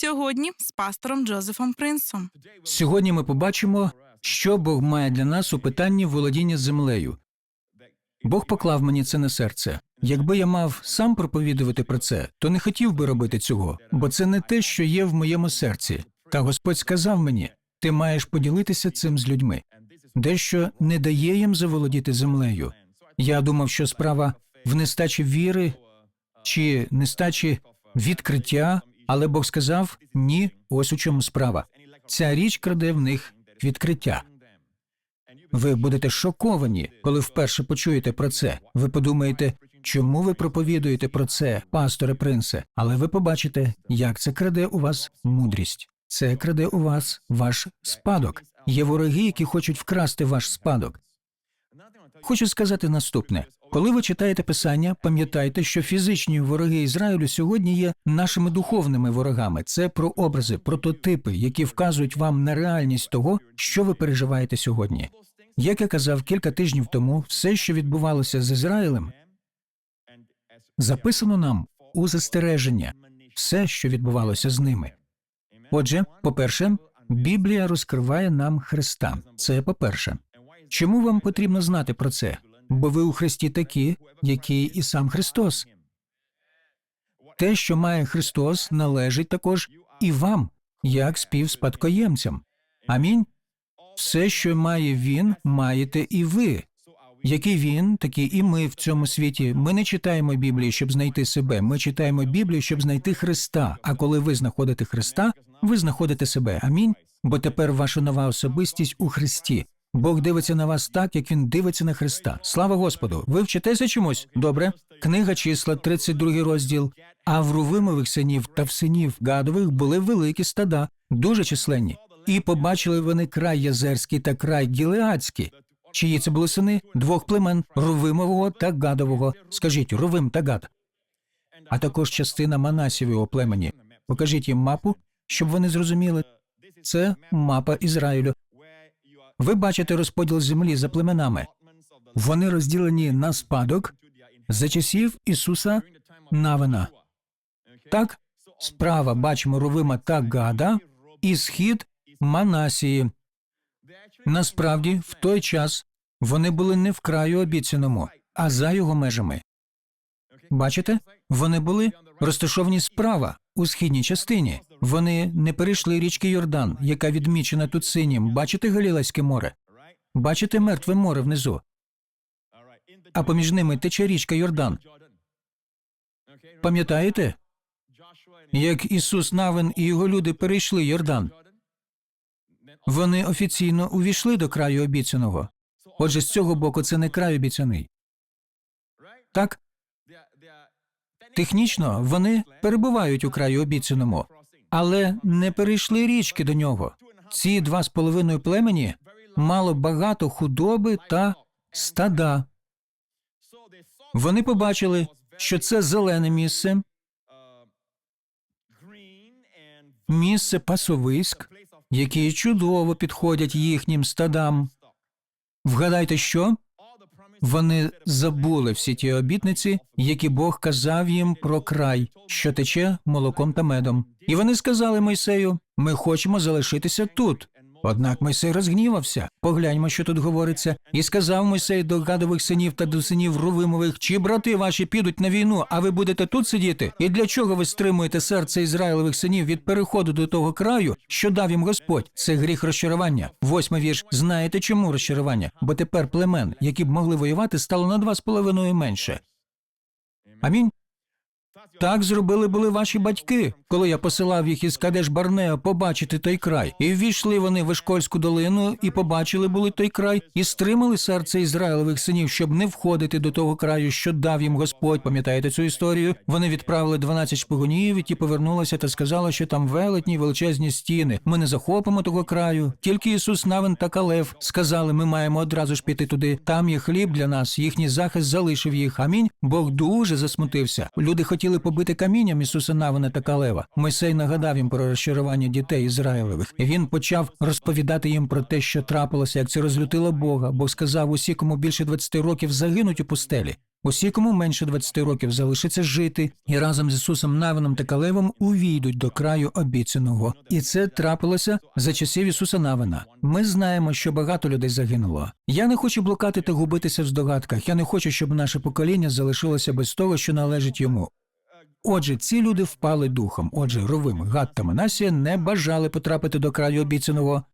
Сьогодні з пастором Джозефом Принсом. Сьогодні ми побачимо, що Бог має для нас у питанні володіння землею. Бог поклав мені це на серце. Якби я мав сам проповідувати про це, то не хотів би робити цього, бо це не те, що є в моєму серці. Та Господь сказав мені: ти маєш поділитися цим з людьми. Дещо не дає їм заволодіти землею. Я думав, що справа в нестачі віри чи нестачі відкриття, але Бог сказав ні, ось у чому справа. Ця річ краде в них відкриття. Ви будете шоковані, коли вперше почуєте про це. Ви подумаєте, чому ви проповідуєте про це, пасторе принце, але ви побачите, як це краде у вас мудрість. Це краде у вас ваш спадок. Є вороги, які хочуть вкрасти ваш спадок. Хочу сказати наступне: коли ви читаєте писання, пам'ятайте, що фізичні вороги Ізраїлю сьогодні є нашими духовними ворогами. Це про образи, прототипи, які вказують вам на реальність того, що ви переживаєте сьогодні. Як я казав кілька тижнів тому, все, що відбувалося з Ізраїлем, записано нам у застереження, все, що відбувалося з ними. Отже, по-перше, Біблія розкриває нам Христа. Це по-перше. Чому вам потрібно знати про це? Бо ви у Христі такі, які і сам Христос. Те, що має Христос, належить також і вам, як співспадкоємцям. Амінь. Все, що має він, маєте і ви. Який він, такі і ми в цьому світі. Ми не читаємо Біблію, щоб знайти себе. Ми читаємо Біблію, щоб знайти Христа. А коли ви знаходите Христа, ви знаходите себе. Амінь. Бо тепер ваша нова особистість у Христі. Бог дивиться на вас так, як він дивиться на Христа. Слава Господу! Ви вчитеся чомусь? Добре. Книга числа, 32 розділ. А в Рувимових синів та в синів Гадових були великі стада, дуже численні. І побачили вони край Язерський та край Гілеадський. Чиї це були сини двох племен Рувимового та Гадового. Скажіть Рувим та Гад. А також частина Манасівого племені. Покажіть їм мапу, щоб вони зрозуміли. Це мапа Ізраїлю. Ви бачите розподіл землі за племенами. Вони розділені на спадок за часів Ісуса Навина. Так, справа бачимо Рувима та Гада, і схід Манасії. Насправді, в той час вони були не в краю обіцяному, а за його межами. Бачите, вони були розташовані справа у східній частині. Вони не перейшли річки Йордан, яка відмічена тут синім. Бачите Галілейське море? Бачите мертве море внизу, а поміж ними тече річка Йордан. Пам'ятаєте, як Ісус Навин і його люди перейшли Йордан? Вони офіційно увійшли до краю обіцяного. Отже, з цього боку це не край обіцяний. Так, технічно вони перебувають у краю обіцяному, але не перейшли річки до нього. Ці два з половиною племені мало багато худоби та стада. Вони побачили, що це зелене місце, місце пасовиськ, які чудово підходять їхнім стадам. Вгадайте, що вони забули всі ті обітниці, які Бог казав їм про край, що тече молоком та медом. І вони сказали Мойсею: ми хочемо залишитися тут. Однак Мойсей розгнівався. Погляньмо, що тут говориться, і сказав Мойсей до гадових синів та до синів Рувимових, чи брати ваші підуть на війну, а ви будете тут сидіти? І для чого ви стримуєте серце Ізраїлевих синів від переходу до того краю, що дав їм Господь? Це гріх розчарування. Восьмий вірш. Знаєте чому розчарування? Бо тепер племен, які б могли воювати, стало на два з половиною менше. Амінь. Так зробили були ваші батьки, коли я посилав їх із Кадеш Барнео побачити той край. І ввійшли вони в Ешкольську долину і побачили були той край, і стримали серце Ізраїлевих синів, щоб не входити до того краю, що дав їм Господь. Пам'ятаєте цю історію? Вони відправили 12 шпигунів, і ті повернулися та сказали, що там велетні величезні стіни. Ми не захопимо того краю. Тільки Ісус Навин та Калев сказали, ми маємо одразу ж піти туди. Там є хліб для нас. Їхній захист залишив їх. Амінь. Бог дуже засмутився. Люди хотіли побити камінням Ісуса Навина та Калева. Мойсей нагадав їм про розчарування дітей Ізраїлевих. Він почав розповідати їм про те, що трапилося, як це розлютило Бога. Бог сказав, усі, кому більше 20 років загинуть у пустелі. Усі, кому менше 20 років залишиться жити, і разом з Ісусом Навином та Калевом увійдуть до краю обіцяного. І це трапилося за часів Ісуса Навина. Ми знаємо, що багато людей загинуло. Я не хочу блукати та губитися в здогадках. Я не хочу, щоб наше покоління залишилося без того, що належить йому. Отже, ці люди впали духом. Отже, Ровим, Гад та Манасія не бажали потрапити до краю обіцяного.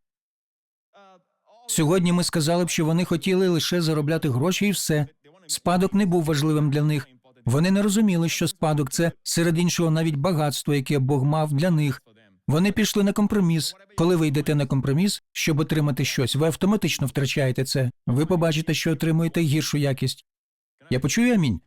Сьогодні ми сказали б, що вони хотіли лише заробляти гроші і все. Спадок не був важливим для них. Вони не розуміли, що спадок це серед іншого навіть багатство, яке Бог мав для них. Вони пішли на компроміс. Коли ви йдете на компроміс, щоб отримати щось, ви автоматично втрачаєте це. Ви побачите, що отримуєте гіршу якість. Я почую амінь.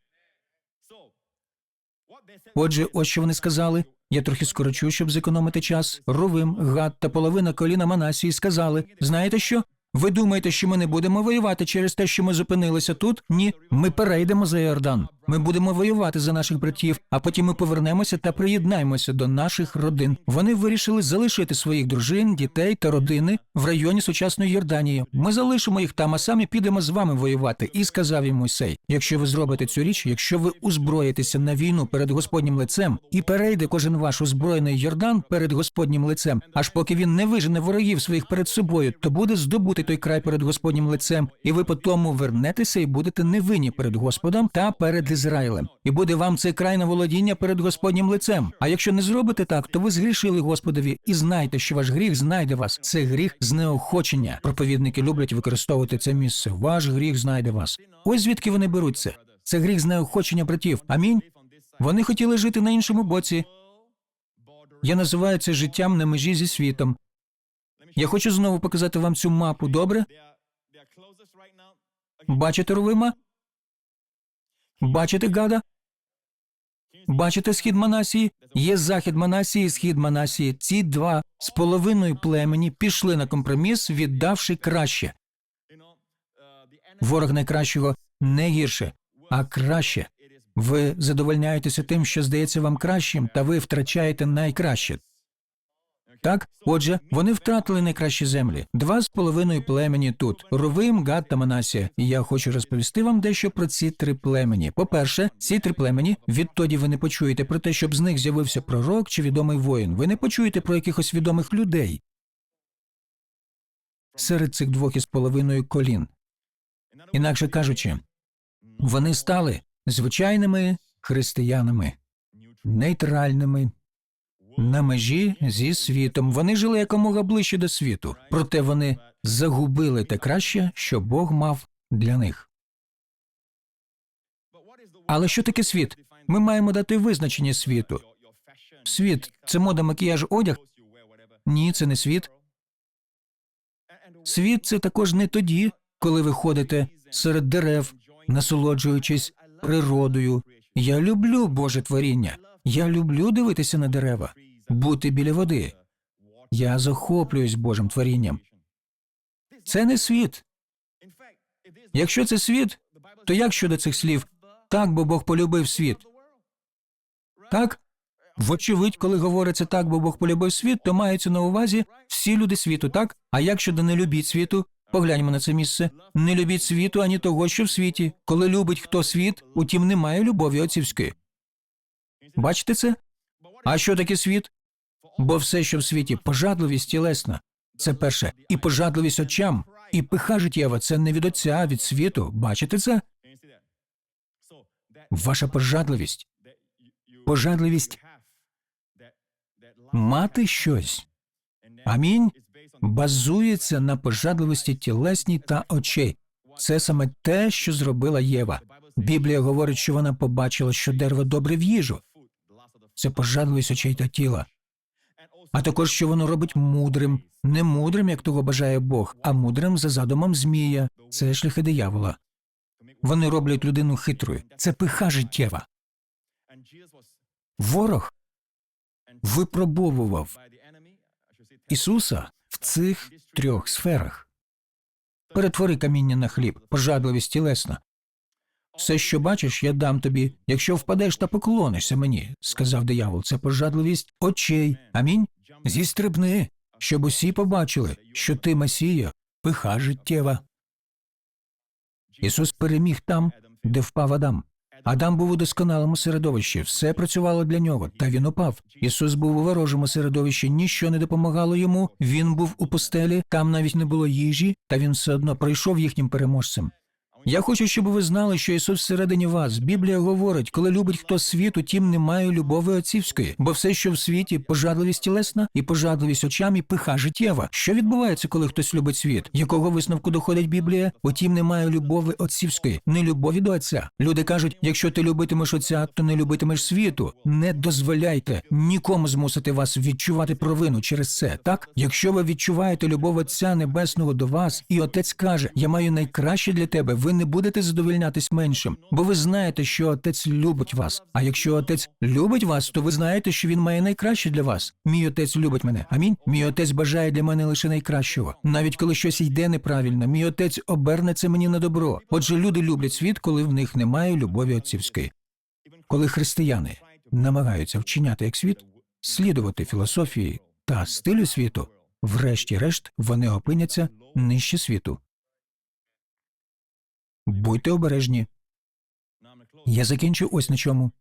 Отже, ось що вони сказали. Я трохи скорочу, щоб зекономити час. Ровим, гад та половина коліна Манасії сказали: знаєте що? Ви думаєте, що ми не будемо воювати через те, що ми зупинилися тут? Ні, ми перейдемо за Йордан. Ми будемо воювати за наших братів, а потім ми повернемося та приєднаємося до наших родин. Вони вирішили залишити своїх дружин, дітей та родини в районі сучасної Йорданії. Ми залишимо їх там, а самі підемо з вами воювати. І сказав їм Мойсей: якщо ви зробите цю річ, якщо ви узброїтеся на війну перед Господнім лицем, і перейде кожен ваш озброєний Йордан перед Господнім лицем, аж поки він не вижене ворогів своїх перед собою, то буде здобути той край перед Господнім лицем, і ви потому вернетеся і будете невинні перед Господом та перед Ізраїлем. І буде вам цей край на володіння перед Господнім лицем. А якщо не зробите так, то ви згрішили Господові, і знайте, що ваш гріх знайде вас. Це гріх знеохочення. Проповідники люблять використовувати це місце. Ваш гріх знайде вас. Ось звідки вони беруть це. Це гріх знеохочення братів. Амінь. Вони хотіли жити на іншому боці. Я називаю це життям на межі зі світом. Я хочу знову показати вам цю мапу. Добре? Бачите Рувима? Бачите Гада? Бачите схід Манасії? Є захід Манасії і схід Манасії. Ці два з половиною племені пішли на компроміс, віддавши краще. Ворог найкращого не гірше, а краще. Ви задовольняєтеся тим, що здається вам кращим, та ви втрачаєте найкраще. Так, отже, вони втратили найкращі землі. Два з половиною племені тут Рувим, Гад та Манасія. І я хочу розповісти вам дещо про ці три племені. По-перше, ці три племені відтоді ви не почуєте про те, щоб з них з'явився пророк чи відомий воїн. Ви не почуєте про якихось відомих людей серед цих двох із половиною колін. Інакше кажучи, вони стали звичайними християнами, нейтральними, на межі зі світом. Вони жили якомога ближче до світу, проте вони загубили те краще, що Бог мав для них. Але що таке світ? Ми маємо дати визначення світу. Світ це мода, макіяж, одяг? Ні, це не світ. Світ це також не тоді, коли ви ходите серед дерев, насолоджуючись природою. Я люблю Боже творіння. Я люблю дивитися на дерева, бути біля води. Я захоплююсь Божим творінням. Це не світ. Якщо це світ, то як щодо цих слів? Так, бо Бог полюбив світ. Так? Вочевидь, коли говориться так, бо Бог полюбив світ, то мається на увазі всі люди світу, так? А як щодо не любіть світу? Погляньмо на це місце. Не любіть світу, ані того, що в світі. Коли любить хто світ, утім немає любові отцівської. Бачите це? А що таке світ? Бо все, що в світі, пожадливість тілесна. Це перше. І пожадливість очам, і пиха життєва це не від отця, а від світу. Бачите це? Ваша пожадливість. Пожадливість мати щось. Амінь. Базується на пожадливості тілесній та очей. Це саме те, що зробила Єва. Біблія говорить, що вона побачила, що дерево добре в їжу. Це пожадливість очей та тіла. А також що воно робить мудрим, не мудрим, як того бажає Бог, а мудрим за задумом Змія. Це шляхи диявола. Вони роблять людину хитрою. Це пиха життєва. Ворог випробовував Ісуса в цих трьох сферах. Перетвори каміння на хліб, пожадливість тілесна. Все, що бачиш, я дам тобі, якщо впадеш та поклонишся мені, сказав диявол. Це пожадливість очей. Амінь. Зістрибни, щоб усі побачили, що ти Месія, пиха життєва. Ісус переміг там, де впав Адам. Адам був у досконалому середовищі, все працювало для нього, та він упав. Ісус був у ворожому середовищі, ніщо не допомагало йому. Він був у пустелі, там навіть не було їжі, та він все одно пройшов їхнім переможцем. Я хочу, щоб ви знали, що Ісус всередині вас. Біблія говорить, коли любить хто світу, тім немає любові отцівської, бо все, що в світі, пожадливість тілесна і пожадливість очам і пиха життєва. Що відбувається, коли хтось любить світ? Якого висновку доходить Біблія? Утім, немає любові отцівської, не любові до отця. Люди кажуть, якщо ти любитимеш отця, то не любитимеш світу. Не дозволяйте нікому змусити вас відчувати провину через це. Так, якщо ви відчуваєте любов Отця Небесного до вас, і отець каже: Я маю найкраще для тебе. Ви не будете задовольнятись меншим, бо ви знаєте, що отець любить вас. А якщо отець любить вас, то ви знаєте, що він має найкраще для вас. Мій отець любить мене. Амінь. Мій отець бажає для мене лише найкращого. Навіть коли щось йде неправильно, мій отець оберне це мені на добро. Отже, люди люблять світ, коли в них немає любові отцівської. Коли християни намагаються вчиняти як світ, слідувати філософії та стилю світу, врешті-решт вони опиняться нижче світу. Будьте обережні. Я закінчу ось на чому.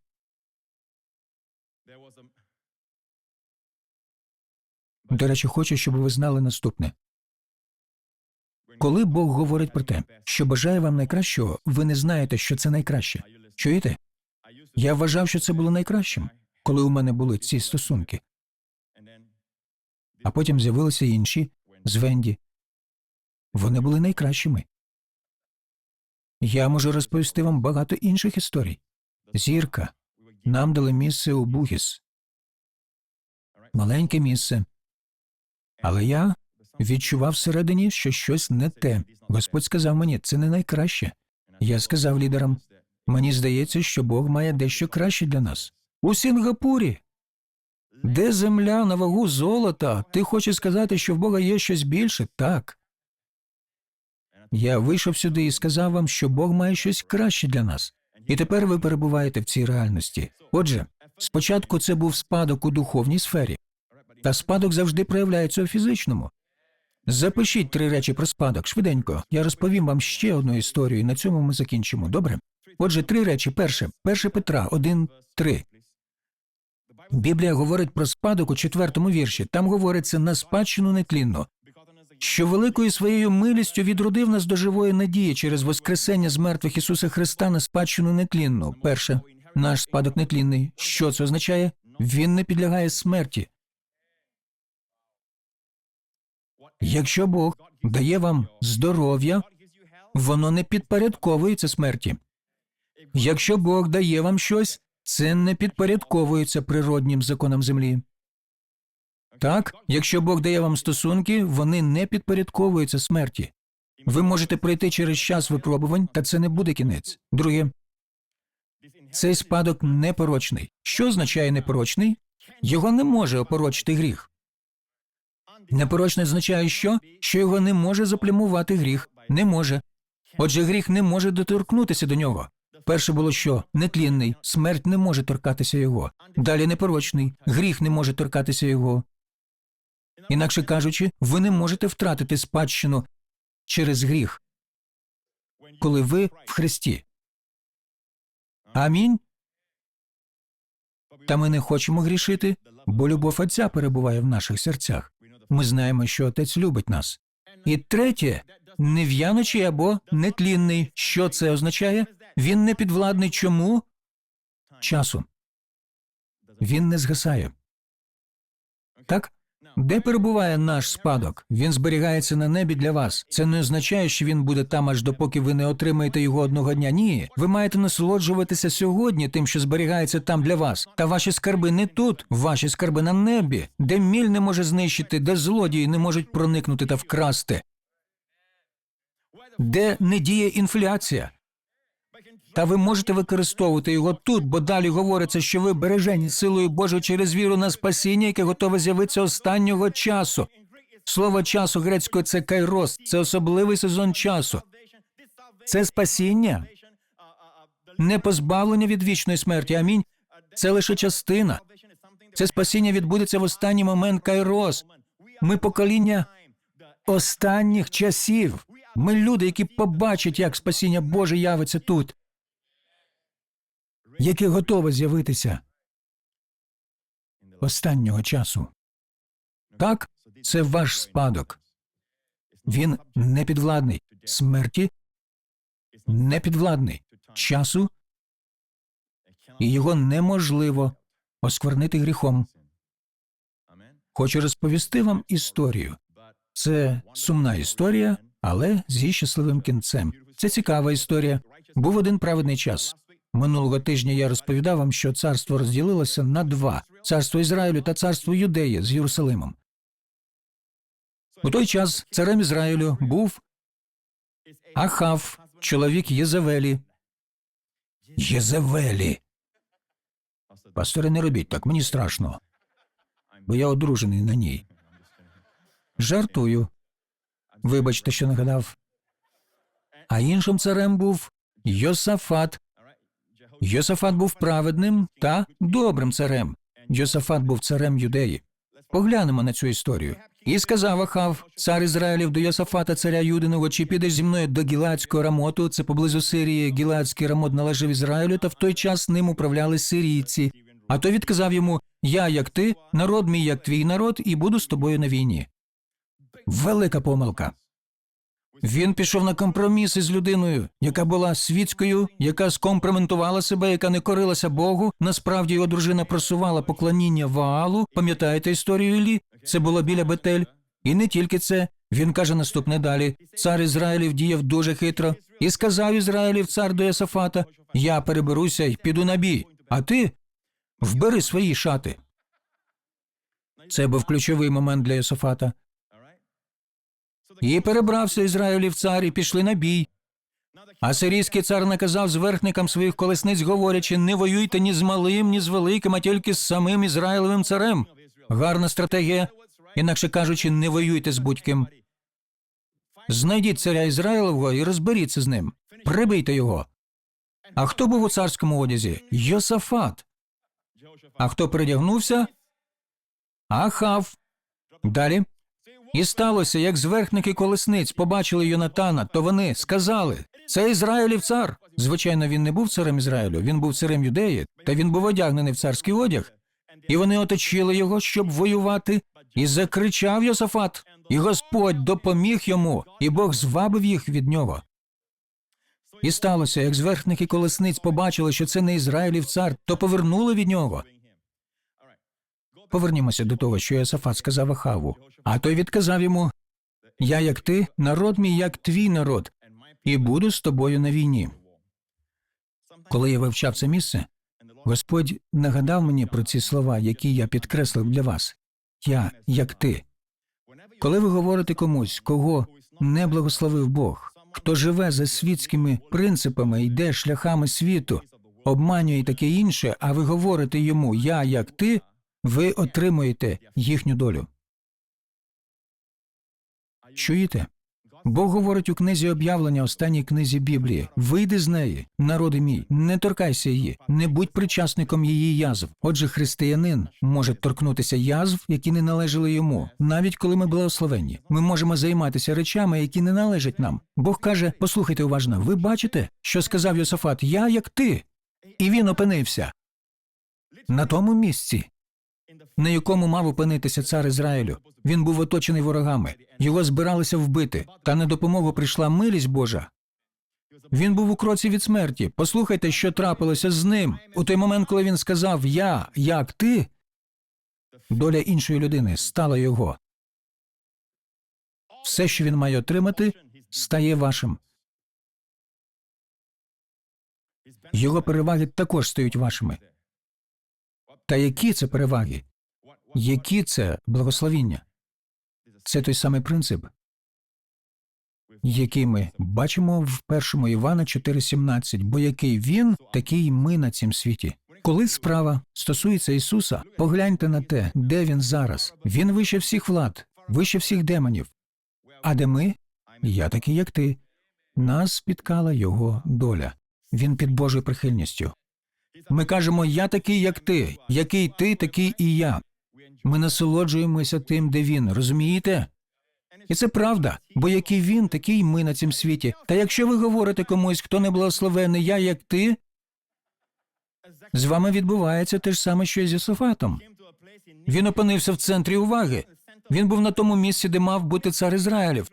До речі, хочу, щоб ви знали наступне. Коли Бог говорить про те, що бажає вам найкращого, ви не знаєте, що це найкраще. Чуєте? Я вважав, що це було найкращим, коли у мене були ці стосунки. А потім з'явилися інші з Венді. Вони були найкращими. Я можу розповісти вам багато інших історій. Зірка. Нам дали місце у Бугіс. Маленьке місце. Але я відчував всередині, що щось не те. Господь сказав мені, це не найкраще. Я сказав лідерам: мені здається, що Бог має дещо краще для нас. У Сінгапурі. Де земля на вагу золота? Ти хочеш сказати, що в Бога є щось більше? Так. Я вийшов сюди і сказав вам, що Бог має щось краще для нас. І тепер ви перебуваєте в цій реальності. Отже, спочатку це був спадок у духовній сфері, та спадок завжди проявляється у фізичному. Запишіть три речі про спадок швиденько. Я розповім вам ще одну історію, і на цьому ми закінчимо. Добре? Отже, три речі. Перше, перше Петра, один, три. Біблія говорить про спадок у четвертому вірші. Там говориться на спадщину нетлінну, що великою своєю милістю відродив нас до живої надії через Воскресення з мертвих Ісуса Христа на спадщину нетлінну. Перше, наш спадок нетлінний. Що це означає? Він не підлягає смерті. Якщо Бог дає вам здоров'я, воно не підпорядковується смерті. Якщо Бог дає вам щось, це не підпорядковується природнім законам землі. Так, якщо Бог дає вам стосунки, вони не підпорядковуються смерті. Ви можете пройти через час випробувань, та це не буде кінець. Друге, цей спадок непорочний. Що означає непорочний? Його не може опорочити гріх. Непорочний означає що? Що його не може заплямувати гріх. Не може. Отже, гріх не може доторкнутися до нього. Перше було що? Нетлінний. Смерть не може торкатися його. Далі непорочний. Гріх не може торкатися його. Інакше кажучи, ви не можете втратити спадщину через гріх, коли ви в Христі. Амінь. Та ми не хочемо грішити, бо любов Отця перебуває в наших серцях. Ми знаємо, що Отець любить нас. І третє нев'яночий або нетлінний. Що це означає? Він не підвладний чому? Часу. Він не згасає. Так? Де перебуває наш спадок? Він зберігається на небі для вас. Це не означає, що він буде там, аж допоки ви не отримаєте його одного дня. Ні, ви маєте насолоджуватися сьогодні тим, що зберігається там для вас. Та ваші скарби не тут, ваші скарби на небі, де міль не може знищити, де злодії не можуть проникнути та вкрасти, де не діє інфляція. Та ви можете використовувати його тут, бо далі говориться, що ви бережені силою Божою через віру на спасіння, яке готове з'явитися останнього часу. Слово часу грецькою це кайрос, це особливий сезон часу. Це спасіння, не позбавлення від вічної смерті. Амінь. Це лише частина. Це спасіння відбудеться в останній момент кайрос. Ми покоління останніх часів. Ми люди, які побачать, як спасіння Боже явиться тут. Яке готове з'явитися останнього часу. Так, це ваш спадок. Він не підвладний смерті, не підвладний часу, і його неможливо осквернити гріхом. Хочу розповісти вам історію. Це сумна історія, але зі щасливим кінцем. Це цікава історія. Був один праведний час. Минулого тижня я розповідав вам, що царство розділилося на два: царство Ізраїлю та царство Юдеї з Єрусалимом. У той час царем Ізраїлю був Ахав, чоловік Єзавелі. Єзавелі. Пастори, не робіть так, мені страшно, бо я одружений на ній. Жартую. Вибачте, що нагадав. А іншим царем був Йосафат. Йосафат був праведним та добрим царем. Йосафат був царем юдеї. Поглянемо на цю історію. І сказав Ахав, цар Ізраїлів до Йосафата, царя Юдиного, чи підеш зі мною до Гілацького Рамоту, це поблизу Сирії, Гілацький Рамот належав Ізраїлю, та в той час ним управляли сирійці. А той відказав йому: Я, як ти, народ мій, як твій народ, і буду з тобою на війні. Велика помилка. Він пішов на компроміс із людиною, яка була світською, яка скомпроментувала себе, яка не корилася Богу. Насправді його дружина просувала поклоніння Ваалу. Пам'ятаєте історію Іллі? Це було біля Бетель. І не тільки це. Він каже наступне далі: цар Ізраїлів діяв дуже хитро, і сказав Ізраїлів цар до Ясафата: Я переберуся і піду на бій, а ти вбери свої шати. Це був ключовий момент для Йосафата. І перебрався Ізраїлів цар, і пішли на бій. А сирійський цар наказав зверхникам своїх колесниць, говорячи: не воюйте ні з малим, ні з великим, а тільки з самим Ізраїлевим царем. Гарна стратегія, інакше кажучи, не воюйте з будь-ким. Знайдіть царя Ізраїлевого і розберіться з ним. Прибийте його. А хто був у царському одязі? Йосафат. А хто передягнувся? Ахав. Далі. І сталося, як зверхники колесниць побачили Йонатана, то вони сказали: це Ізраїлів цар. Звичайно, він не був царем Ізраїлю, він був царем юдеї, та він був одягнений в царський одяг. І вони оточили його, щоб воювати, і закричав Йосафат, і Господь допоміг йому, і Бог звабив їх від нього. І сталося, як зверхники колесниць побачили, що це не Ізраїлів цар, то повернули від нього. Повернімося до того, що Йосафат сказав Ахаву. А той відказав йому: Я, як ти, народ мій, як твій народ, і буду з тобою на війні. Коли я вивчав це місце, Господь нагадав мені про ці слова, які я підкреслив для вас. Я, як ти. Коли ви говорите комусь, кого не благословив Бог, хто живе за світськими принципами, йде шляхами світу, обманює таке інше, а ви говорите йому Я, як ти, ви отримуєте їхню долю. Чуєте? Бог говорить у книзі об'явлення, останній книзі Біблії: вийди з неї, народи мій, не торкайся її, не будь причасником її язв. Отже, християнин може торкнутися язв, які не належали йому, навіть коли ми благословенні. Ми можемо займатися речами, які не належать нам. Бог каже: послухайте уважно, ви бачите, що сказав Йосафат: Я як ти, і він опинився на тому місці, на якому мав опинитися цар Ізраїлю. Він був оточений ворогами, його збиралися вбити, та на допомогу прийшла милість Божа. Він був у кроці від смерті. Послухайте, що трапилося з ним у той момент, коли він сказав Я, як ти, доля іншої людини стала його. Все, що він має отримати, стає вашим. Його переваги також стають вашими. Та які це переваги? Які це благословіння? Це той самий принцип, який ми бачимо в першому Івана 4,17, бо який він, такий ми на цім світі. Коли справа стосується Ісуса, погляньте на те, де він зараз. Він вище всіх влад, вище всіх демонів. А де ми? Я такий, як ти. Нас спіткала його доля. Він під Божою прихильністю. Ми кажемо Я такий, як ти, який ти, такий і я. Ми насолоджуємося тим, де він, розумієте? І це правда, бо який він, такий ми на цім світі. Та якщо ви говорите комусь, хто не благословений, я як ти, З вами відбувається те ж саме, що і з Йосифатом. Він опинився в центрі уваги. Він був на тому місці, де мав бути цар Ізраїлів.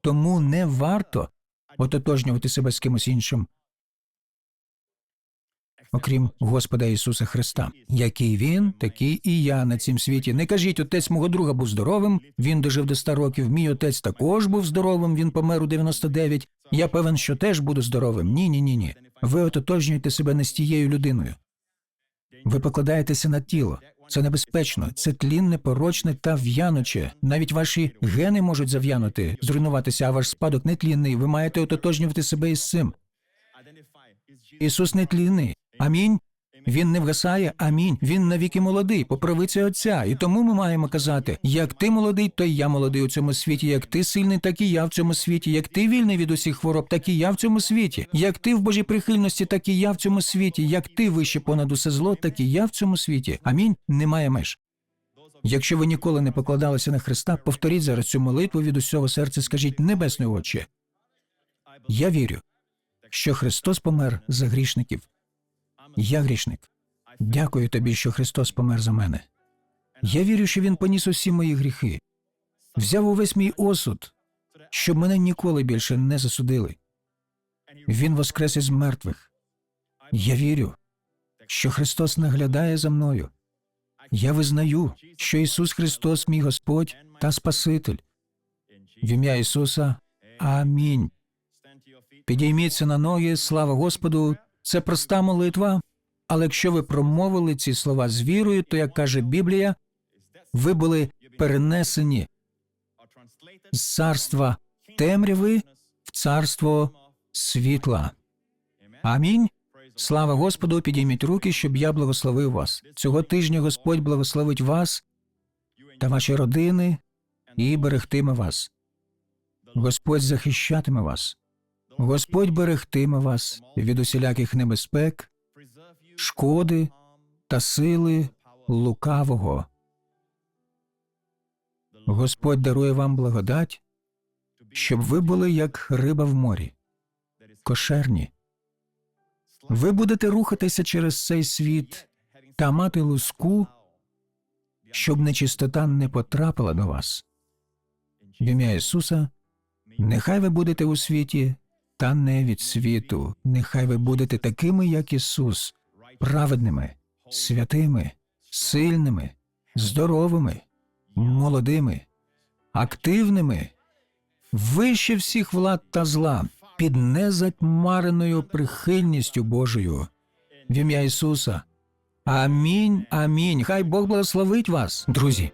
Тому не варто ототожнювати себе з кимось іншим, окрім Господа Ісуса Христа. Який він, такий і я на цім світі. Не кажіть, отець мого друга був здоровим, він дожив до 100 років. Мій отець також був здоровим, він помер у 99. Я певен, що теж буду здоровим. Ні, ні, ні, ні. Ви ототожнюєте себе не з тією людиною. Ви покладаєтеся на тіло. Це небезпечно, це тлінне, порочне та в'януче. Навіть ваші гени можуть зав'янути, зруйнуватися, а ваш спадок нетлінний. Ви маєте ототожнювати себе із цим. Ісус нетлінний. Амінь. Він не вгасає, амінь. Він навіки молодий, по правиці Отця. І тому ми маємо казати: як ти молодий, то й я молодий у цьому світі. Як ти сильний, так і я в цьому світі. Як ти вільний від усіх хвороб, так і я в цьому світі. Як ти в Божій прихильності, так і я в цьому світі. Як ти вище понад усе зло, так і я в цьому світі. Амінь. Немає меж. Якщо ви ніколи не покладалися на Христа, повторіть зараз цю молитву від усього серця. Скажіть, небесне Отче, я вірю, що Христос помер за грішників. Я грішник. Дякую тобі, що Христос помер за мене. Я вірю, що Він поніс усі мої гріхи, взяв увесь мій осуд, щоб мене ніколи більше не засудили. Він воскрес із мертвих. Я вірю, що Христос наглядає за мною. Я визнаю, що Ісус Христос, мій Господь та Спаситель. В ім'я Ісуса. Амінь. Підійміться на ноги, слава Господу. Це проста молитва. Але якщо ви промовили ці слова з вірою, то, як каже Біблія, ви були перенесені з царства темряви в царство світла. Амінь. Слава Господу, підійміть руки, щоб я благословив вас. Цього тижня Господь благословить вас та ваші родини і берегтиме вас. Господь захищатиме вас. Господь берегтиме вас від усіляких небезпек, шкоди та сили лукавого. Господь дарує вам благодать, щоб ви були як риба в морі, кошерні. Ви будете рухатися через цей світ та мати луску, щоб нечистота не потрапила до вас. В ім'я Ісуса, нехай ви будете у світі, та не від світу. Нехай ви будете такими, як Ісус, праведними, святими, сильними, здоровими, молодими, активними, вище всіх влад та зла, під незатьмареною прихильністю Божою. В ім'я Ісуса. Амінь, амінь. Хай Бог благословить вас, друзі.